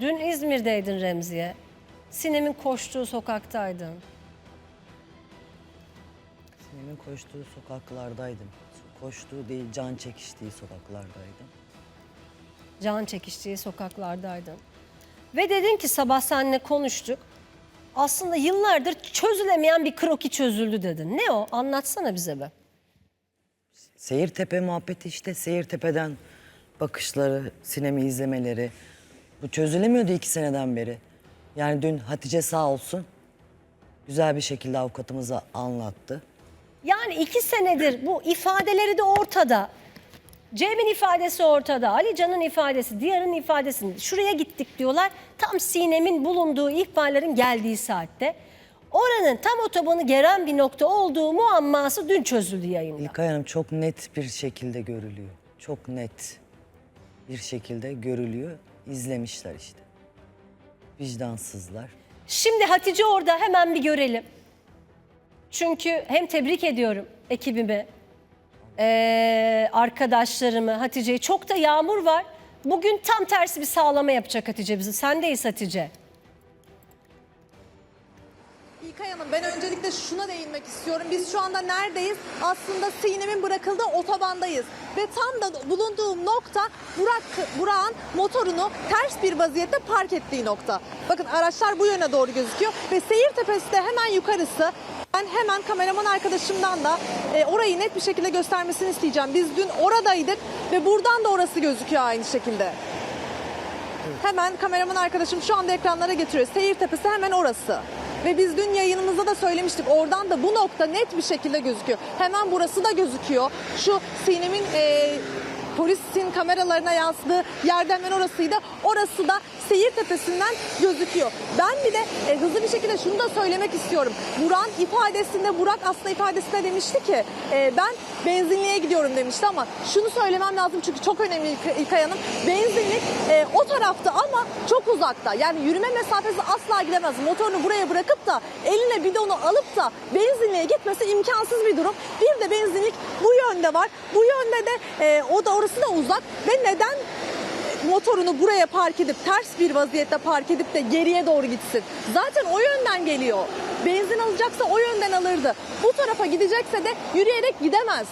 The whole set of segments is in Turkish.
Dün İzmir'deydin Remziye. Sinem'in koştuğu sokaktaydın. Sinem'in koştuğu sokaklardaydım. Koştuğu değil, can çekiştiği sokaklardaydım. Can çekiştiği sokaklardaydın. Ve dedin ki sabah seninle konuştuk. Aslında yıllardır çözülemeyen bir kroki çözüldü dedin. Ne o? Anlatsana bize be. Seyirtepe muhabbeti işte Seyirtepe'den bakışları, sinemi izlemeleri. Bu çözülemiyordu iki seneden beri. Yani dün Hatice sağ olsun güzel bir şekilde avukatımıza anlattı. Yani iki senedir bu ifadeleri de ortada. Cem'in ifadesi ortada, Ali Can'ın ifadesi, Diyar'ın ifadesi. Şuraya gittik diyorlar. Tam Sinem'in bulunduğu ihbarların geldiği saatte. Oranın tam otobanı geren bir nokta olduğu muamması dün çözüldü yayında. İlkay Hanım çok net bir şekilde görülüyor. Çok net bir şekilde görülüyor. İzlemişler işte. Vicdansızlar. Şimdi Hatice orada hemen bir görelim. Çünkü hem tebrik ediyorum ekibimi, eee, arkadaşlarımı, Hatice'yi. Çok da yağmur var. Bugün tam tersi bir sağlama yapacak Hatice bizi. Sendeyiz Hatice. İlkay Hanım ben öncelikle şuna değinmek istiyorum. Biz şu anda neredeyiz? Aslında Sinem'in bırakıldığı otobandayız. Ve tam da bulunduğum nokta Burak, Burak'ın motorunu ters bir vaziyette park ettiği nokta. Bakın araçlar bu yöne doğru gözüküyor. Ve seyir tepesi de hemen yukarısı. Ben hemen kameraman arkadaşımdan da e, orayı net bir şekilde göstermesini isteyeceğim. Biz dün oradaydık ve buradan da orası gözüküyor aynı şekilde. Hemen kameraman arkadaşım şu anda ekranlara getiriyor. Seyir tepesi hemen orası. Ve biz dün yayınımızda da söylemiştik. Oradan da bu nokta net bir şekilde gözüküyor. Hemen burası da gözüküyor. Şu Sinem'in e, polisin kameralarına yansıdığı yerden hemen orasıydı. Orası da seyir tepesinden gözüküyor. Ben bir de e, hızlı bir şekilde şunu da söylemek istiyorum. Burak'ın ifadesinde, Burak aslında ifadesinde demişti ki e, ben benzinliğe gidiyorum demişti ama şunu söylemem lazım çünkü çok önemli İlk- İlkay Hanım. Benzinlik e, o tarafta ama çok uzakta. Yani yürüme mesafesi asla gidemez. Motorunu buraya bırakıp da eline bidonu alıp da benzinliğe gitmesi imkansız bir durum. Bir de benzinlik bu yönde var. Bu yönde de e, o da orası da uzak ve neden motorunu buraya park edip ters bir vaziyette park edip de geriye doğru gitsin. Zaten o yönden geliyor. Benzin alacaksa o yönden alırdı. Bu tarafa gidecekse de yürüyerek gidemez.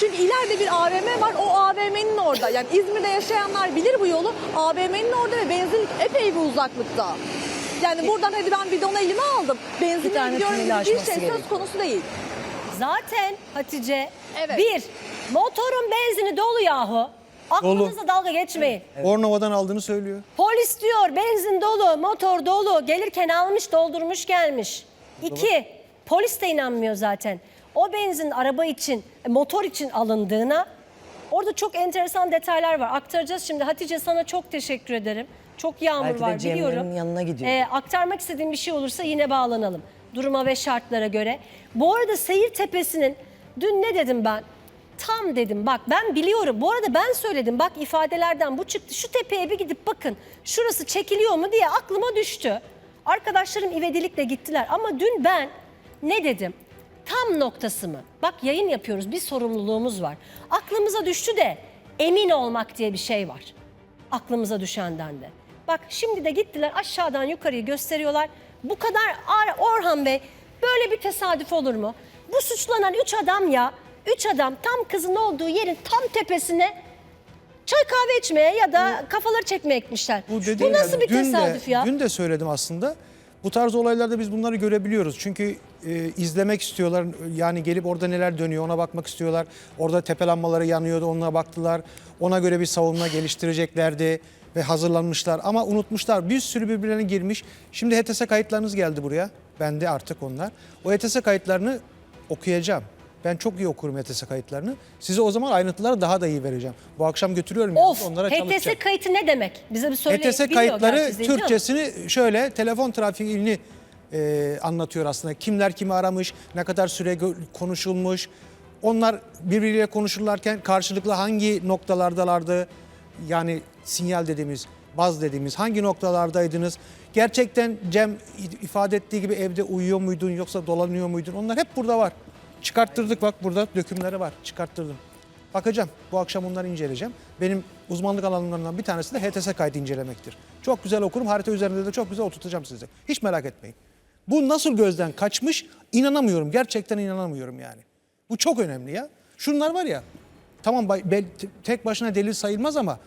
Çünkü ileride bir AVM var. O AVM'nin orada. Yani İzmir'de yaşayanlar bilir bu yolu. AVM'nin orada ve benzinlik epey bir uzaklıkta. Yani buradan hadi ben bidonu elime aldım. Benzinliğe tane gidiyorum bir şey söz konusu değil. Zaten Hatice Evet. bir motorun benzini dolu yahu. Aklınızla dalga geçmeyin. Bornova'dan aldığını söylüyor. Polis diyor benzin dolu, motor dolu. Gelirken almış, doldurmuş gelmiş. İki, polis de inanmıyor zaten. O benzin araba için, e, motor için alındığına orada çok enteresan detaylar var. Aktaracağız şimdi. Hatice sana çok teşekkür ederim. Çok yağmur Belki de var Cemre'nin biliyorum. yanına gidiyor. Ee, aktarmak istediğim bir şey olursa yine bağlanalım. Duruma ve şartlara göre. Bu arada Seyir Tepesi'nin dün ne dedim ben? Tam dedim bak ben biliyorum. Bu arada ben söyledim bak ifadelerden bu çıktı. Şu tepeye bir gidip bakın şurası çekiliyor mu diye aklıma düştü. Arkadaşlarım ivedilikle gittiler ama dün ben ne dedim? Tam noktası mı? Bak yayın yapıyoruz bir sorumluluğumuz var. Aklımıza düştü de emin olmak diye bir şey var aklımıza düşenden de. Bak şimdi de gittiler aşağıdan yukarıyı gösteriyorlar. Bu kadar Ar- Orhan Bey böyle bir tesadüf olur mu? Bu suçlanan üç adam ya, üç adam tam kızın olduğu yerin tam tepesine çay kahve içmeye ya da kafaları çekmeye gitmişler. Bu, dediğin nasıl yani bir dün tesadüf de, ya? Dün de söyledim aslında. Bu tarz olaylarda biz bunları görebiliyoruz. Çünkü e, izlemek istiyorlar. Yani gelip orada neler dönüyor ona bakmak istiyorlar. Orada tepe lambaları yanıyordu onlara baktılar. Ona göre bir savunma geliştireceklerdi ve hazırlanmışlar. Ama unutmuşlar. Bir sürü birbirlerine girmiş. Şimdi HTS kayıtlarınız geldi buraya. Bende artık onlar. O HTS kayıtlarını okuyacağım. Ben çok iyi okurum HTS kayıtlarını. Size o zaman ayrıntıları daha da iyi vereceğim. Bu akşam götürüyorum. yani, Of, onlara HTS çalışacağım. kayıtı ne demek? Bize bir söyle. HTS kayıtları. Türkçesini şöyle telefon trafiğini e, anlatıyor aslında. Kimler kimi aramış, ne kadar süre konuşulmuş. Onlar birbiriyle konuşurlarken karşılıklı hangi noktalardalardı? Yani sinyal dediğimiz, baz dediğimiz hangi noktalardaydınız? Gerçekten Cem ifade ettiği gibi evde uyuyor muydun yoksa dolanıyor muydun? Onlar hep burada var. Çıkarttırdık bak burada dökümleri var. Çıkarttırdım. Bakacağım. Bu akşam onları inceleyeceğim. Benim uzmanlık alanlarından bir tanesi de HTS kaydı incelemektir. Çok güzel okurum. Harita üzerinde de çok güzel oturtacağım size. Hiç merak etmeyin. Bu nasıl gözden kaçmış inanamıyorum. Gerçekten inanamıyorum yani. Bu çok önemli ya. Şunlar var ya tamam tek başına delil sayılmaz ama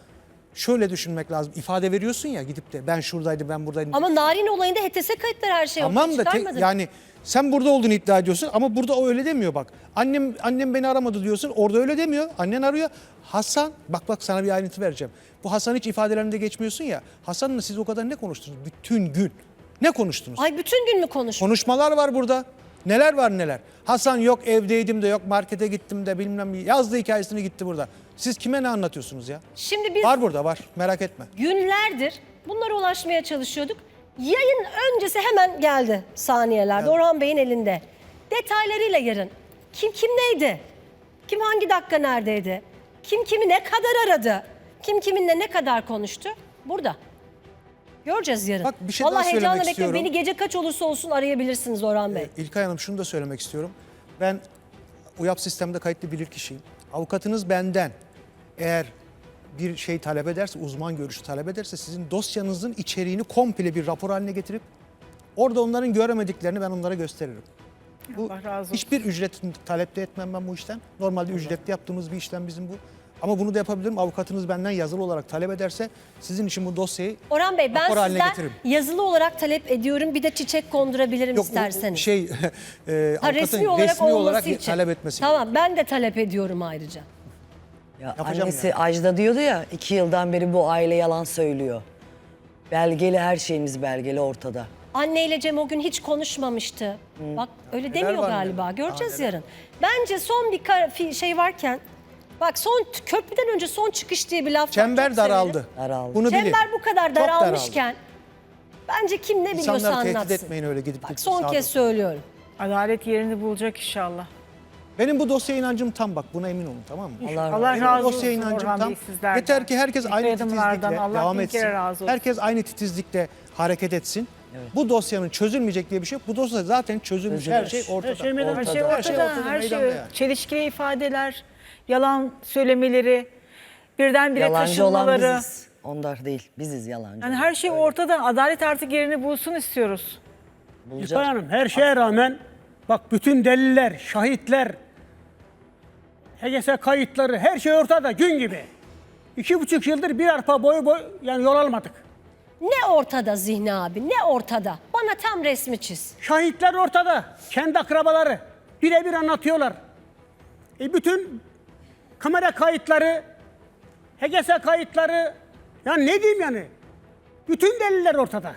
şöyle düşünmek lazım. İfade veriyorsun ya gidip de ben şuradaydım ben buradaydım. Ama Narin olayında HTS kayıtları her şeyi Tamam da çıkarmadı. yani sen burada olduğunu iddia ediyorsun ama burada o öyle demiyor bak. Annem annem beni aramadı diyorsun. Orada öyle demiyor. Annen arıyor. Hasan bak bak sana bir ayrıntı vereceğim. Bu Hasan hiç ifadelerinde geçmiyorsun ya. Hasan'la siz o kadar ne konuştunuz bütün gün? Ne konuştunuz? Ay bütün gün mü konuş? Konuşmalar var burada. Neler var neler. Hasan yok evdeydim de yok markete gittim de bilmem yazdı hikayesini gitti burada. Siz kime ne anlatıyorsunuz ya? Şimdi biz Var burada var merak etme. günlerdir bunlara ulaşmaya çalışıyorduk. Yayın öncesi hemen geldi saniyelerde Orhan Bey'in elinde. Detaylarıyla yarın. Kim kim neydi? Kim hangi dakika neredeydi? Kim kimi ne kadar aradı? Kim kiminle ne kadar konuştu? Burada. Göreceğiz yarın. Bak, bir şey daha Vallahi söylemek heyecanla bekliyorum. Beni gece kaç olursa olsun arayabilirsiniz Orhan Bey. İlkay Hanım şunu da söylemek istiyorum. Ben UYAP sistemde kayıtlı bilir kişiyim. Avukatınız benden eğer bir şey talep ederse, uzman görüşü talep ederse sizin dosyanızın içeriğini komple bir rapor haline getirip orada onların göremediklerini ben onlara gösteririm. Bu Allah razı olsun. hiçbir ücret talep de etmem ben bu işten. Normalde ücretli yaptığımız bir işlem bizim bu. Ama bunu da yapabilirim. Avukatınız benden yazılı olarak talep ederse sizin için bu dosyayı Orhan Bey ben rapor haline sizden getiririm. yazılı olarak talep ediyorum. Bir de çiçek kondurabilirim Yok, isterseniz. şey e, Ha, avukatın resmi olarak resmi olması olarak için. talep etmesi. Tamam ben de talep ediyorum ayrıca. Ya Yapacağım annesi yani. Ajda diyordu ya iki yıldan beri bu aile yalan söylüyor. Belgeli her şeyimiz belgeli ortada. Anneyle Cem o gün hiç konuşmamıştı. Bak öyle demiyor var galiba. neler? Göreceğiz Aa, neler? yarın. Bence son bir kar- fi- şey varken bak son köprüden önce son çıkış diye bir laf var. Çember Çok daraldı. severim. Daraldı. Bunu bilin. Çember bu kadar Çok daraldı. daralmışken bence kim ne biliyorsa İnsanları tehdit anlatsın. etmeyin öyle gidip Bak gidip son sağa kez söylüyorum. Adalet yerini bulacak inşallah. Benim bu dosyaya inancım tam bak buna emin olun tamam mı? Allah razı Allah Benim razı olsun inancım Orhan tam. Bey sizlerden. Yeter ki herkes aynı Yardımlardan titizlikle Allah devam bin etsin. kere razı olsun. Herkes aynı titizlikle hareket etsin. Bu dosyanın çözülmeyecek diye bir şey yok. Bu dosya zaten çözülmüş. Her Çözülmüş. şey ortada. Her şey meydanda. Her şey Ortada. ortada. Her şey ortada, Her şey çelişkili ifadeler, yalan söylemeleri, birdenbire Yalancı olan taşınmaları. biziz. Onlar değil. Biziz yalancı. Yani her şey ortada. Adalet artık yerini bulsun istiyoruz. Bulacak. İlkay Hanım her şeye rağmen bak bütün deliller, şahitler, HGS kayıtları her şey ortada gün gibi. İki buçuk yıldır bir arpa boyu boy yani yol almadık. Ne ortada Zihni abi ne ortada? Bana tam resmi çiz. Şahitler ortada. Kendi akrabaları birebir anlatıyorlar. E bütün kamera kayıtları, HGS kayıtları yani ne diyeyim yani? Bütün deliller ortada.